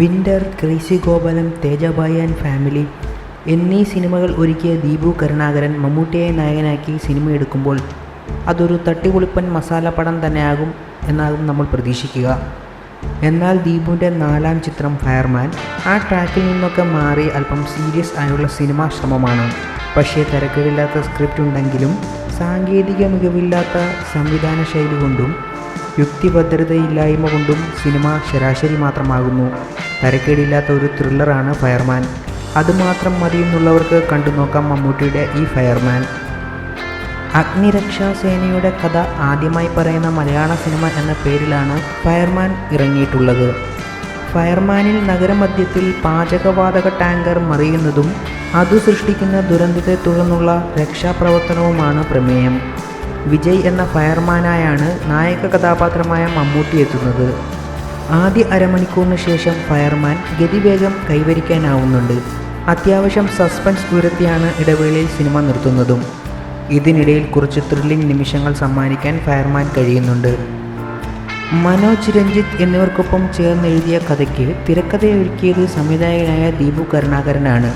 Winter crazy Gopalan Thejabhai and family എന്നീ സിനിമകൾ ഒരുക്കിയ ദീപു കരുണാകരൻ മമ്മൂട്ടിയെ നായകനാക്കി സിനിമ എടുക്കുമ്പോൾ അതൊരു തട്ടിപൊളിപ്പൻ മസാല പടം തന്നെയാകും എന്നാകും നമ്മൾ പ്രതീക്ഷിക്കുക. എന്നാൽ ദീപുവിന്റെ നാലാം ചിത്രം ഫയർമാൻ ആ ട്രാക്കിൽ നിന്നൊക്കെ മാറി അല്പം സീരിയസ് ആയുള്ള സിനിമാ ശ്രമമാണ്. പക്ഷേ തിരക്കേടില്ലാത്ത സ്ക്രിപ്റ്റ് ഉണ്ടെങ്കിലും സാങ്കേതിക മികവില്ലാത്ത സംവിധാന ശൈലി കൊണ്ടും യുക്തിഭദ്രതയില്ലായ്മ കൊണ്ടും സിനിമ ശരാശരി മാത്രമാകുന്നു. തരക്കേടില്ലാത്ത ഒരു ത്രില്ലറാണ് ഫയർമാൻ. അതുമാത്രം മതിയെന്നുള്ളവർക്ക് കണ്ടു നോക്കാം മമ്മൂട്ടിയുടെ ഈ ഫയർമാൻ. അഗ്നിരക്ഷാസേനയുടെ കഥ ആദ്യമായി പറയുന്ന മലയാള സിനിമ എന്ന പേരിലാണ് ഫയർമാൻ ഇറങ്ങിയിട്ടുള്ളത്. ഫയർമാനിൽ നഗരമധ്യത്തിൽ പാചകവാതക ടാങ്കർ മറിയുന്നതും അത് സൃഷ്ടിക്കുന്ന ദുരന്തത്തെ തുടർന്നുള്ള രക്ഷാപ്രവർത്തനവുമാണ് പ്രമേയം. വിജയ് എന്ന ഫയർമാനായാണ് നായക കഥാപാത്രമായ മമ്മൂട്ടി എത്തുന്നത്. ആദ്യ അരമണിക്കൂറിന് ശേഷം ഫയർമാൻ ഗതിവേഗം കൈവരിക്കാനാവുന്നുണ്ട്. അത്യാവശ്യം സസ്പെൻസ് ഉയർത്തിയാണ് ഇടവേളയിൽ സിനിമ നിർത്തുന്നതും. ഇതിനിടയിൽ കുറച്ച് ത്രില്ലിംഗ് നിമിഷങ്ങൾ സമ്മാനിക്കാൻ ഫയർമാൻ കഴിയുന്നുണ്ട്. മനോജ് രഞ്ജിത്ത് എന്നിവർക്കൊപ്പം ചേർന്ന് എഴുതിയ കഥയ്ക്ക് തിരക്കഥയൊരുക്കിയത് സംവിധായകനായ ദീപു കരുണാകരനാണ്.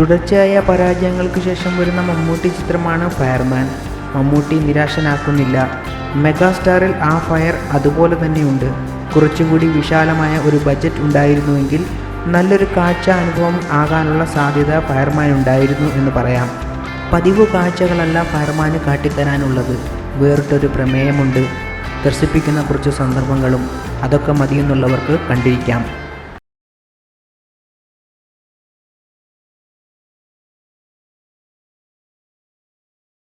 തുടർച്ചയായ പരാജയങ്ങൾക്ക് ശേഷം വരുന്ന മമ്മൂട്ടി ചിത്രമാണ് ഫയർമാൻ. മമ്മൂട്ടി നിരാശനാക്കുന്നില്ല. മെഗാസ്റ്റാറിൽ ആ ഫയർ അതുപോലെ തന്നെയുണ്ട്. കുറച്ചുകൂടി വിശാലമായ ഒരു ബജറ്റ് ഉണ്ടായിരുന്നുവെങ്കിൽ നല്ലൊരു കാഴ്ച അനുഭവം ആകാനുള്ള സാധ്യത ഫയർമാൻ ഉണ്ടായിരുന്നു എന്ന് പറയാം. പതിവ് കാഴ്ചകളല്ല ഫയർമാന് കാട്ടിത്തരാനുള്ളത്. വേറിട്ടൊരു പ്രമേയമുണ്ട്. ദർശിപ്പിക്കുന്ന കുറച്ച് സന്ദർഭങ്ങളും അതൊക്കെ മതിയെന്നുള്ളവർക്ക് കണ്ടിരിക്കാം.